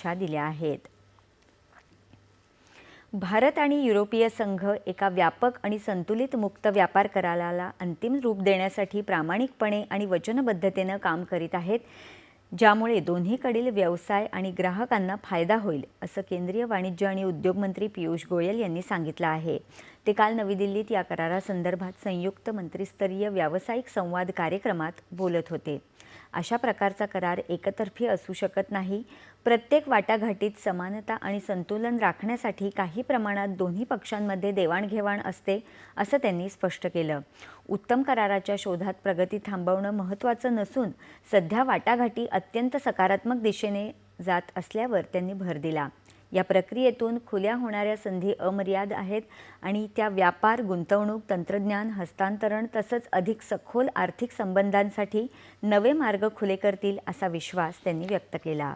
शुभेच्छा दिल्या आहेत. भारत आणि युरोपीय संघ एका व्यापक आणि संतुलित मुक्त व्यापार कराराला अंतिम रूप देण्यासाठी प्रामाणिकपणे आणि वचनबद्धतेनं काम करीत आहेत. ज्यामुळे दोन्हीकडील व्यवसाय आणि ग्राहकांना फायदा होईल असं केंद्रीय वाणिज्य आणि उद्योग मंत्री पियुष गोयल यांनी सांगितलं आहे. ते काल नवी दिल्लीत या करारासंदर्भात संयुक्त मंत्रीस्तरीय व्यावसायिक संवाद कार्यक्रमात बोलत होते. अशा प्रकारचा करार एकतर्फी असू शकत नाही. प्रत्येक वाटाघाटीत समानता आणि संतुलन राखण्यासाठी काही प्रमाणात दोन्ही पक्षांमध्ये देवाणघेवाण असते असं त्यांनी स्पष्ट केलं. उत्तम कराराच्या शोधात प्रगती थांबवणं महत्त्वाचं नसून सध्या वाटाघाटी अत्यंत सकारात्मक दिशेने जात असल्यावर त्यांनी भर दिला. या प्रक्रियेतून खुल्या होणाऱ्या संधी अमर्याद आहेत आणि त्या व्यापार गुंतवणूक तंत्रज्ञान हस्तांतरण तसंच अधिक सखोल आर्थिक संबंधांसाठी नवे मार्ग खुले करतील असा विश्वास त्यांनी व्यक्त केला.